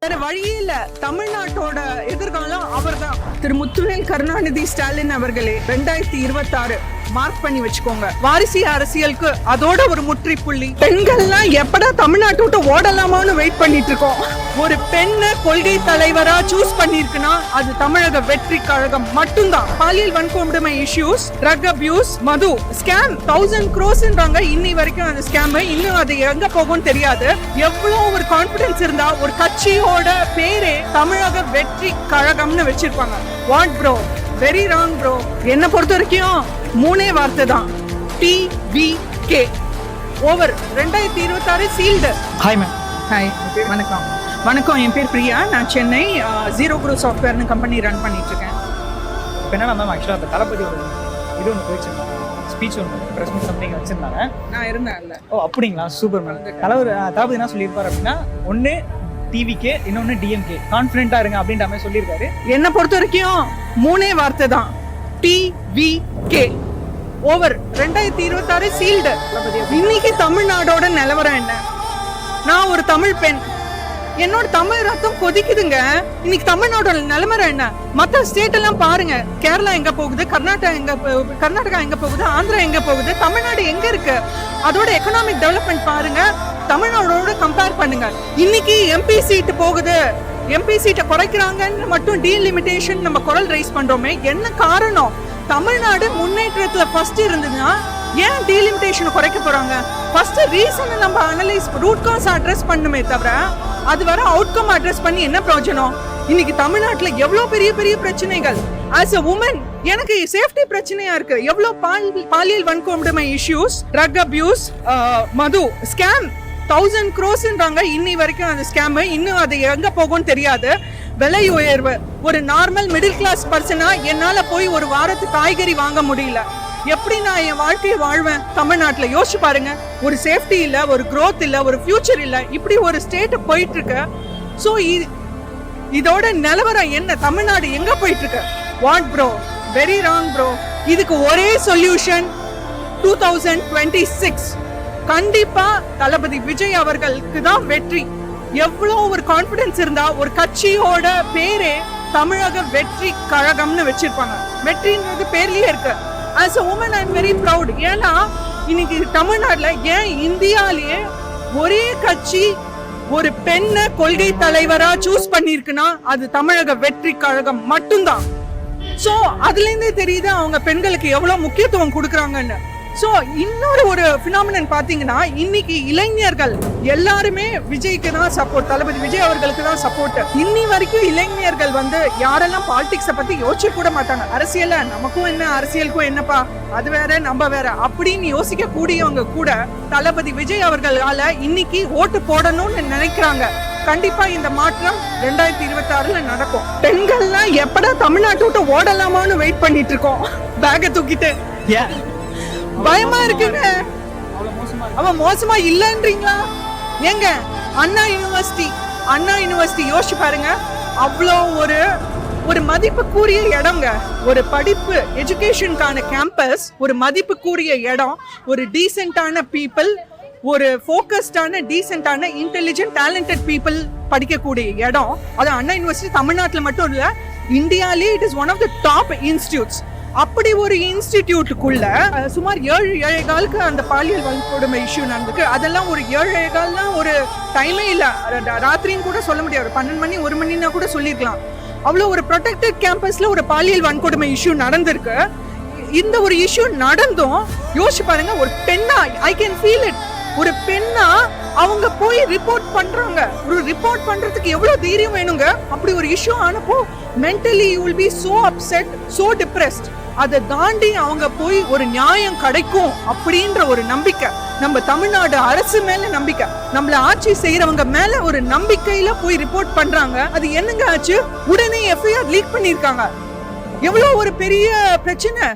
வேற வழியே இல்ல. தமிழ்நாட்டோட எதிர்காலம் அவர்தான். திரு முத்துவேல் கருணாநிதி ஸ்டாலின் அவர்களே ரெண்டாயிரத்தி இருபத்தி ஆறு மார்க் பண்ணி வச்சுக்கோங்க. வாரிசு அரசியலுக்கு அதோட ஒரு முற்றுப்புள்ளி. பெண்கள்லாம் எப்படா தமிழ்நாட்டு விட்டு ஓடலாமான்னு வெயிட் பண்ணிட்டு இருக்கோம் ஒரு பெண்ணை கொள்கை தலைவரா சூஸ் பண்ணிருக்குன்னா அது தமிழக வெற்றி கழகம் மட்டும்தான். பாலியல் வன்கொடுமை இஷ்யூஸ் ட்ரக் அபியூஸ் மது ஸ்கேம் தௌசண்ட் க்ரோஸ்ன்றாங்க இன்னி வரைக்கும் அந்த ஸ்கேம் இன்னும் அது எங்க போகும்னு தெரியாது. எவ்வளவு ஒரு கான்பிடன்ஸ் இருந்தா ஒரு கட்சியோட பேரே தமிழக வெற்றி கழகம்னு வச்சிருப்பாங்க. What bro very wrong bro என்ன பொறுத்த வரைக்கும் மூணே வார்த்தை தான். டி வி கே ஓவர் ரெண்டாயிரத்தி இருபத்தாறு சீல்டு ஹாய் மேம் ஹாய் வணக்கம். வணக்கம். என் பேர் பிரியா. நான் சென்னை ஜீரோ குரூ சாஃப்ட்வேர்னு கம்பெனி ரன் பண்ணிட்டு இருக்கேன். இப்போ என்னன்னா மேம் ஆக்சுவலாக அந்த தளபதியோட இது ஒன்று போயிடுச்சிருந்தாங்க ஸ்பீச் ஒன்று ப்ரெஸ் மீட் சம்திங் வச்சிருந்தாங்க. நான் இருந்தேன்ல. ஓ அப்படிங்களா? சூப்பர் மேம் தலைவர் தளபதி என்ன சொல்லியிருப்பாரு அப்படின்னா ஒன்று டிவிகே இன்னொன்று டிஎம்கே கான்ஃபிடென்ட்டாக இருங்க அப்படின்ற மாதிரி சொல்லியிருக்காரு. என்னை பொறுத்த வரைக்கும் மூணே வார்த்தை தான். டிவிகே கே ஓவர் ரெண்டாயிரத்தி இருபத்தாறு சீல்டு இன்னைக்கு தமிழ்நாடோட நிலவரம் என்ன? நான் ஒரு தமிழ் பெண். என்னோட தமிழ் ரத்தம் கொதிக்குதுங்க. இன்னைக்கு தமிழ்நாடோட நிலவரம் என்ன? மற்ற ஸ்டேட் எல்லாம் பாருங்க. கேரளா எங்க போகுது? கர்நாடகா எங்க கர்நாடகா எங்க போகுது? ஆந்திரா எங்க போகுது? தமிழ்நாடு எங்க இருக்கு? அதோட எக்கனாமிக் டெவலப்மெண்ட் பாருங்க. தமிழ்நாடோட கம்பேர் பண்ணுங்க. இன்னைக்கு எம்பி சீட்டு போகுது. எம்பி சீட்டை குறைக்கிறாங்கன்னு மட்டும் டீலிமிட்டேஷன் நம்ம குரல் ரைஸ் பண்றோமே. என்ன காரணம்? தமிழ்நாடு முன்னேற்றத்துல ஃபர்ஸ்ட் இருந்ததுன்னா ஏன் டீலிமிட்டேஷனை குறைக்க போறாங்க? ஃபர்ஸ்ட் ரீசனை நம்ம அனலைஸ் ரூட் காஸ் அட்ரஸ் பண்ணுமே தவிர அது வர அவுட்கம் அட்ரஸ் பண்ணி என்ன பிரயோஜனம்? இன்னைக்கு தமிழ்நாட்டில் எவ்வளோ பெரிய பெரிய பிரச்சனைகள்? ஆஸ் அ உமன் எனக்கு சேஃப்டி பிரச்சனையா இருக்கு. எவ்வளோ பால் பாலியல் வன்கொடுமை இஷ்யூஸ் ட்ரக் அபியூஸ் மது ஸ்கேம் தௌசண்ட் க்ரோஸ்ன்றாங்க இன்னி வரைக்கும் அந்த ஸ்கேம் இன்னும் அது எங்கே போகும்னு தெரியாது. விலை உயர்வு. ஒரு நார்மல் மிடில் கிளாஸ் பர்சனாக என்னால் போய் ஒரு வாரத்துக்கு காய்கறி வாங்க முடியல. எப்படி நான் என் வாழ்க்கையை வாழ்வேன்? தமிழ்நாட்டில் யோசிச்சு பாருங்க. ஒரு சேஃப்டி இல்லை ஒரு க்ரோத் இல்லை ஒரு ஃபியூச்சர் இல்லை. இப்படி ஒரு ஸ்டேட்டு போயிட்டு இருக்கு ஸோ இதோட நிலவரம் என்ன? தமிழ்நாடு எங்க போயிட்டு இருக்கு what bro very wrong bro இதுக்கு ஒரே solution two thousand twenty six கண்டிப்பா தளபதி விஜய் அவர்களுக்கு தான் வெற்றி. எவ்வளோ ஒரு கான்பிடன்ஸ் இருந்தா ஒரு கட்சியோட பேரே தமிழக வெற்றி கழகம்னு வச்சிருப்பாங்க. வெற்றின்றது பேர்லயே இருக்கு. As a woman I am very proud ஏன்னா இன்னைக்கு தமிழ்நாட்டில் ஏன் இந்தியாலேயே ஒரே கட்சி ஒரு பெண்ணை கொள்கை தலைவரா சூஸ் பண்ணிருக்குன்னா அது தமிழக வெற்றி கழகம் மட்டும்தான். ஸோ அதுலேருந்தே தெரியுது அவங்க பெண்களுக்கு எவ்வளோ முக்கியத்துவம் கொடுக்குறாங்கன்னு. ஸோ இன்னொரு ஒரு ஃபினாமினன் பார்த்தீங்கன்னா இன்னைக்கு இளைஞர்கள் எல்லாருமே விஜய்க்கு தான் சப்போர்ட் தளபதி விஜய் அவர்களுக்கு தான் சப்போர்ட் இன்னி வரைக்கும் இளைஞர்கள் வந்து யாரெல்லாம் பாலிடிக்ஸை பற்றி யோசிச்சு கூட மாட்டாங்க. அரசியல நமக்கும் என்ன அரசியலுக்கும் என்னப்பா? அது வேற நம்ம வேற. அப்படின்னு யோசிக்க கூடியவங்க கூட தளபதி விஜய் அவர்களால் இன்னைக்கு ஓட்டு போடணும்னு நினைக்கிறாங்க. கண்டிப்பா இந்த மாற்றம் ரெண்டாயிரத்தி இருபத்தி ஆறுல நடக்கும். பெண்கள்லாம் எப்படா தமிழ்நாட்டை விட்டு ஓடலாமான்னு வெயிட் பண்ணிட்டு இருக்கோம். பேக்கை தூக்கிட்டு. ஏன் பயமா இருக்குங்க. அவன் மோசமா இல்லைன்றீங்களா? ஏங்க அண்ணா யூனிவர்சிட்டி அண்ணா யூனிவர்சிட்டி யோசிச்சு பாருங்க. அவ்வளோ ஒரு ஒரு மதிப்புக்குரிய இடங்க ஒரு படிப்பு எஜுகேஷனுக்கான கேம்பஸ் ஒரு மதிப்புக்குரிய இடம் ஒரு டீசெண்டான பீப்புள் ஒரு ஃபோக்கஸ்டான டீசெண்டான இன்டெலிஜென்ட் டேலண்டட் பீப்புள் படிக்கக்கூடிய இடம். அது அண்ணா யூனிவர்சிட்டி தமிழ்நாட்டில் மட்டும் இல்லை இந்தியாலே it is one of the top institutes அப்படி ஒரு இன்ஸ்டிடியூட்டுக்குள்ள சுமார் ஏழு ஏழை காலுக்கு அந்த பாலியல் வன்கொடுமை இஷ்யூ நடந்திருக்கு. அதெல்லாம் ஒரு ஏழு ஏழை கால்னா ஒரு டைமே இல்லை. ராத்திரியும் கூட சொல்ல முடியாது. பன்னெண்டு மணி ஒரு மணினா கூட சொல்லியிருக்கலாம் அவ்வளோ ஒரு ப்ரொடெக்டட் கேம்பஸில் ஒரு பாலியல் வன்கொடுமை இஷ்யூ நடந்திருக்கு. இந்த ஒரு இஷ்யூ நடந்தும் யோசிச்சு பாருங்க ஒரு பெண்ணா ஐ கேன் ஃபீல் இட் ஒரு பெண்ணா அவங்க போய் ரிப்போர்ட் பண்றாங்க. ஒரு ரிப்போர்ட் பண்றதுக்கு எவ்வளவு தைரியம் வேணுங்க? அப்படி ஒரு issue ஆனப்போ mentally you will be so upset so depressed அதை தாண்டி அவங்க போய் ஒரு நியாயம் கிடைக்கும் அப்படின்ற ஒரு நம்பிக்கை. நம்ம தமிழ்நாடு அரசு மேல நம்பிக்கை. நம்மள ஆட்சி செய்யறவங்க மேல ஒரு நம்பிக்கையில போய் ரிப்போர்ட் பண்றாங்க. அது என்னங்க ஆச்சு? உடனே எஃப்ஐஆர் லீக் பண்ணிருக்காங்க எவ்வளவு ஒரு பெரிய பிரச்சனை.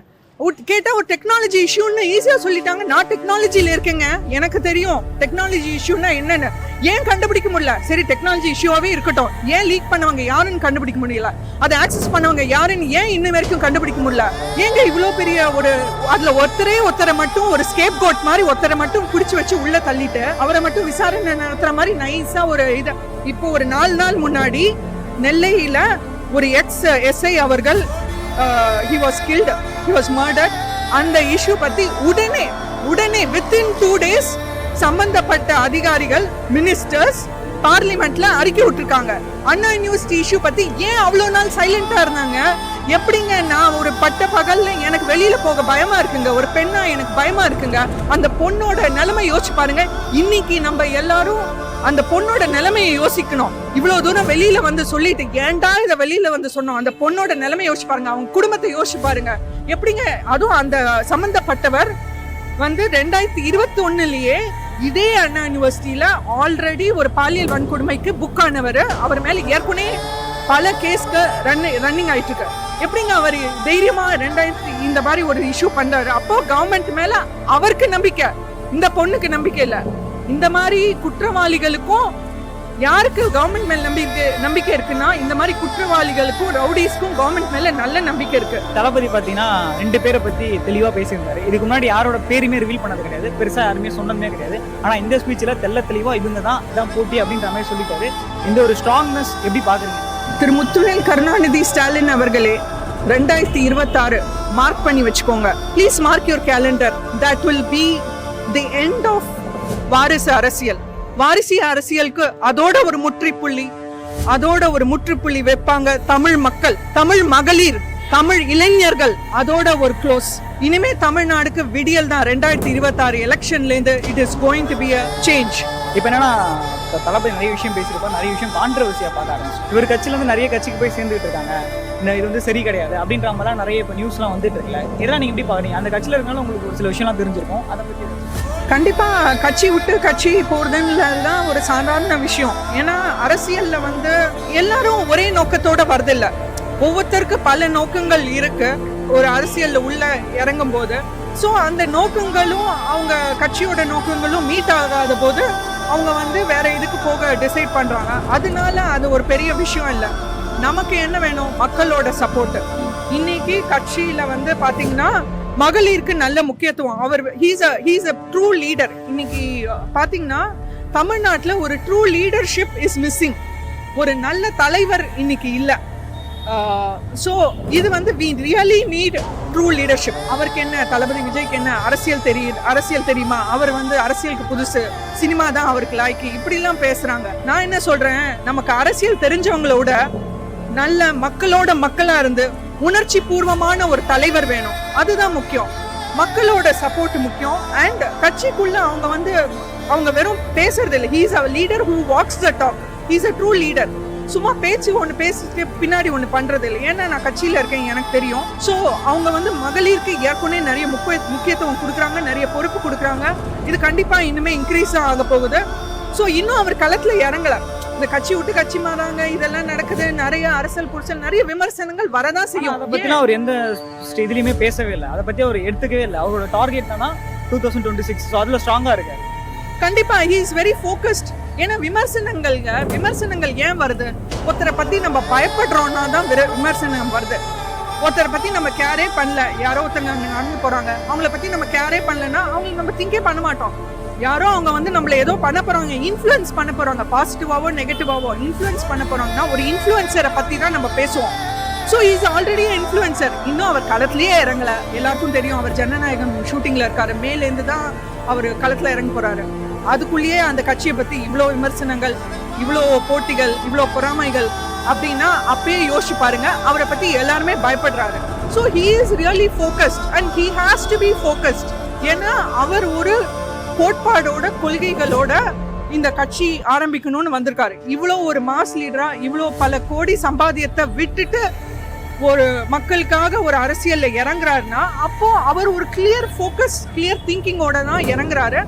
கேட்டா ஒரு டெக்னாலஜி இஷ்யூன்னு ஈஸியா சொல்லிட்டாங்க. நான் டெக்னாலஜியில் இருக்கேங்க. எனக்கு தெரியும் டெக்னாலஜி இஷ்யூனா என்னன்னு. ஏன் கண்டுபிடிக்க முடியல? சரி டெக்னாலஜி இஷ்யூவாவே இருக்கட்டும். ஏன் லீக் பண்ணவங்க யாருன்னு கண்டுபிடிக்க முடியல? அதை ஆக்சஸ் பண்ணவங்க யாருன்னு ஏன் இன்ன வரைக்கும் கண்டுபிடிக்க முடியல? ஏங்க இவ்வளோ பெரிய ஒரு அதுல ஒருத்தரே ஒருத்தரை மட்டும் ஒரு ஸ்கேப் கோட் மாதிரி ஒருத்தரை மட்டும் பிடிச்சி வச்சு உள்ள தள்ளிட்டு அவரை மட்டும் விசாரணை நடத்துற மாதிரி நைஸா ஒரு இது. இப்போ ஒரு நாலு நாள் முன்னாடி நெல்லையில ஒரு எக்ஸ் எஸ்ஐ அவர்கள் he was killed he was murder அந்த இஷ்யூ பத்தி உடனே உடனே வித்தின் டூ டேஸ் சம்பந்தப்பட்ட அதிகாரிகள் மினிஸ்டர்ஸ் பார்லிமெண்ட்ல அறிக்கை விட்டுருக்காங்க. அண்ணா யூனிவர்சிட்டி இஷ்யூ பத்தி ஏன் அவ்வளோ நாள் சைலண்டா இருந்தாங்க? எப்படிங்க நான் ஒரு பட்ட பகல்ல எனக்கு வெளியில போக பயமா இருக்குங்க? ஒரு பெண்ணா எனக்கு பயமா இருக்குங்க? அந்த பொண்ணோட நிலைமை யோசிச்சு பாருங்க. இன்னைக்கு நம்ம எல்லாரும் அந்த பொண்ணோட நிலைமையை யோசிக்கணும். இவ்வளவு தூரம் வெளியில வந்து சொல்லிட்டு ஏன்டா இதை வெளியில வந்து சொன்னோம்? அந்த பொண்ணோட நிலைமை யோசிச்சு பாருங்க. அவங்க குடும்பத்தை யோசிச்சு பாருங்க. எப்படிங்க? அதுவும் அந்த சம்பந்தப்பட்டவர் வந்து ரெண்டாயிரத்தி இருபத்தி ஒண்ணுலயே இதே அண்ணா யூனிவர்சிட்டியில ஆல்ரெடி ஒரு பாலியல் வன்கொடுமைக்கு புக் ஆனவர். அவர் மேல ஏற்கனவே பல கேஸ்க்கு ரன் ரன்னிங் ஆயிட்டு இருக்கு எப்படிங்க அவர் தைரியமா ரெண்டாயிரத்தி இந்த மாதிரி ஒரு இஷ்யூ பண்றாரு? அப்போ கவர்மெண்ட் மேல அவருக்கு நம்பிக்கை. இந்த பொண்ணுக்கு நம்பிக்கை இல்லை. இந்த மாதிரி குற்றவாளிகளுக்கும் யாருக்கு கவர்மெண்ட் மேல நம்பிக்கை நம்பிக்கை இருக்குன்னா இந்த மாதிரி குற்றவாளிகளுக்கும் ரவுடிஸ்க்கும் கவர்மெண்ட் மேல நல்ல நம்பிக்கை இருக்கு. தளபதி பார்த்தீங்கன்னா ரெண்டு பேரை பத்தி தெளிவா பேசியிருந்தாரு. இதுக்கு முன்னாடி யாரோட பேருமே ரிவீல் பண்ணது கிடையாது. பெருசா யாருமே சொன்னதுமே கிடையாது. ஆனா இந்த ஸ்பீச்ல தெள்ள தெளிவா இவங்க தான் இதான் போட்டி அப்படின்ற மாதிரி சொல்லிட்டாரு. இந்த ஒரு ஸ்ட்ராங்னஸ் எப்படி பாக்குறீங்க? திரு முத்துவேல் கருணாநிதி ஸ்டாலின் அவர்களே ரெண்டாயிரத்தி இருபத்தாறு மார்க் பண்ணி வச்சுக்கோங்க. Please mark your calendar that will be the end of வாரிசு அரசியல். வாரிசு அரசியலுக்கு அதோட ஒரு முற்றுப்புள்ளி அதோட ஒரு முற்றுப்புள்ளி வைப்பாங்க தமிழ் மக்கள் தமிழ் மகளிர் தமிழ் இளைஞர்கள். அதோட ஒரு க்ளோஸ் இனிமே தமிழ்நாடுக்கு விடியல் தான். ரெண்டாயிரத்தி இருபத்தாறு எலெக்ஷன்ல இருந்து it is going to be a change இப்போ என்னன்னா தளபதி நிறைய விஷயம் பேசியிருப்பார் நிறைய விஷயம் கான்ட்ரவர்சியாக பார்க்க ஆரம்பிச்சு. இவர் கட்சியிலேருந்து நிறைய கட்சிக்கு போய் சேர்ந்துட்டு இருக்காங்க. இந்த இது வந்து சரி கிடையாது. அப்படின்ற மாதிரிலாம் நிறைய இப்போ நியூஸ்லாம் வந்துட்டு இருக்குல்ல. இதெல்லாம் நீங்க எப்படி பாருங்க அந்த கட்சியில இருந்தாலும் உங்களுக்கு ஒரு சில விஷயம்லாம் தெரிஞ்சிருக்கும். அதை பத்தி கண்டிப்பா கட்சி விட்டு கட்சி போறதுன்றதுதான் ஒரு சாதாரண விஷயம். ஏன்னா அரசியல்ல வந்து எல்லாரும் ஒரே நோக்கத்தோட வரதில்லை ஒவ்வொருத்தருக்கு பல நோக்கங்கள் இருக்கு. ஒரு அரசியல்ல உள்ள இறங்கும் போது ஸோ அந்த நோக்கங்களும் அவங்க கட்சியோட நோக்கங்களும் மீட் ஆகாத போது அவங்க வந்து வேற இதுக்கு போக டிசைட் பண்றாங்க. அதனால அது ஒரு பெரிய விஷயம் இல்லை. நமக்கு என்ன வேணும்? மக்களோட சப்போர்ட் இன்னைக்கு கட்சியில வந்து பாத்தீங்கன்னா மகளிருக்கு நல்ல முக்கியத்துவம். அவர் he's a he's a true leader இன்னைக்கு பாத்தீங்கன்னா தமிழ்நாட்டில் ஒரு ட்ரூ லீடர்ஷிப் இஸ் மிஸ்ஸிங் ஒரு நல்ல தலைவர் இன்னைக்கு இல்லை. ஸோ இது வந்து we really need true leadership அவருக்கு என்ன தளபதி விஜய்க்கு என்ன அரசியல் தெரியுது அரசியல் தெரியுமா? அவர் வந்து அரசியலுக்கு புதுசு. சினிமா தான் அவருக்கு லாய்க்கு. இப்படிலாம் பேசுகிறாங்க நான் என்ன சொல்கிறேன் நமக்கு அரசியல் தெரிஞ்சவங்களோட நல்ல மக்களோட மக்களாக இருந்து உணர்ச்சி பூர்வமான ஒரு தலைவர் வேணும். அதுதான் முக்கியம். மக்களோட சப்போர்ட் முக்கியம். அண்ட் கட்சிக்குள்ள அவங்க வந்து அவங்க வெறும் பேசுறது இல்லை he's a leader who walks the talk he's a true leader சும்மா பேச்சு ஒன்று பேசிட்டு பின்னாடி ஒன்று பண்றது இல்லை. ஏன்னா நான் கட்சியில இருக்கேன் எனக்கு தெரியும். ஸோ அவங்க வந்து மகளிருக்கு ஏற்கனவே நிறைய முக்கிய முக்கியத்துவம் கொடுக்குறாங்க நிறைய பொறுப்பு கொடுக்குறாங்க. இது கண்டிப்பா இனிமே இன்க்ரீஸ் ஆக போகுது. ஸோ இன்னும் அவர் களத்துல இறங்கல. இந்த கட்சி விட்டு கட்சி மாறாங்க இதெல்லாம் நடக்குது. நிறைய அரசியல் புரிசல் நிறைய விமர்சனங்கள் வரதான் செய்யும். அதை பத்திலாம் அவர் எந்த இதுலயுமே பேசவே இல்லை. அதை பத்தி அவர் எடுத்துக்கவே இல்லை. அவரோட டார்கெட் என்னன்னா two thousand twenty six so அதுல ஸ்ட்ராங்கா இருக்காரு. கண்டிப்பா ஹி இஸ் வெரி ஃபோக்கஸ்ட் ஏன்னா விமர்சனங்கள்ங்க விமர்சனங்கள் ஏன் வருது? ஒருத்தரை பத்தி நம்ம பயப்படுறோம்னா தான் விமர்சனம் வருது. ஒருத்தரை பத்தி நம்ம கேரே பண்ணல. யாரோ ஒருத்தங்க நடந்து போறாங்க. அவங்கள பத்தி நம்ம கேரே பண்ணலன்னா அவங்களுக்கு நம்ம திங்கே பண்ண மாட்டோம். யாரோ அவங்க வந்து நம்மள ஏதோ பண்ண போறாங்க இன்ஃப்ளூயன்ஸ் பண்ண போறாங்க. பாசிட்டிவாவோ நெகட்டிவாவோ இன்ஃப்ளூயன்ஸ் பண்ண போறாங்கன்னா ஒரு இன்ஃப்ளூயன்சரை பத்தி தான் நம்ம பேசுவோம். ஸோ இஸ் ஆல்ரெடி இன்ஃப்ளூயன்சர் இன்னும் அவர் களத்திலேயே இறங்கல. எல்லாருக்கும் தெரியும் அவர் ஜனநாயகம் ஷூட்டிங்ல இருக்காரு. மேலேருந்து தான் அவர் களத்துல இறங்க போறாரு. அதுக்குள்ளேயே அந்த கட்சியை பத்தி இவ்வளோ விமர்சனங்கள் இவ்வளோ போட்டிகள் இவ்வளோ பொறாமைகள் அப்படின்னா அப்பயே யோசிச்சு பாருங்க. அவரை பத்தி எல்லாருமே பயப்படுறாரு. So he is really focused and he has to be focused ஏன்னா அவர் ஒரு கோட்பாடோட கொள்கைகளோட இந்த கட்சி ஆரம்பிக்கணும்னு வந்திருக்காரு. இவ்வளோ ஒரு மாஸ் லீடரா இவ்வளோ பல கோடி சம்பாத்தியத்தை விட்டுட்டு ஒரு மக்களுக்காக ஒரு அரசியலில் இறங்குறாருன்னா அப்போ அவர் ஒரு கிளியர் ஃபோக்கஸ் கிளியர் திங்கிங்கோட தான் இறங்குறாரு.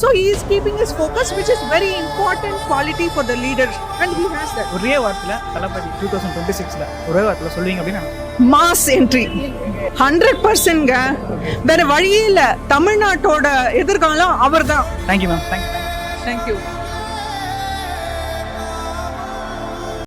So he is keeping is focus which is very important quality for the leader and he has that ஒரே வாரத்துல தளபதி டூ தௌசண்ட் டுவெண்ட்டி சிக்ஸ்ல ஒரே வாரத்துல சொல்லுவீங்க அப்படின்னு? மாஸ் என்ட்ரி ஹண்ட்ரட் பர்சன்ட்ங்க வேற வழியே இல்ல. தமிழ்நாட்டோட எதிர்காலம் அவர்தான். Thank you ma'am thank you thank you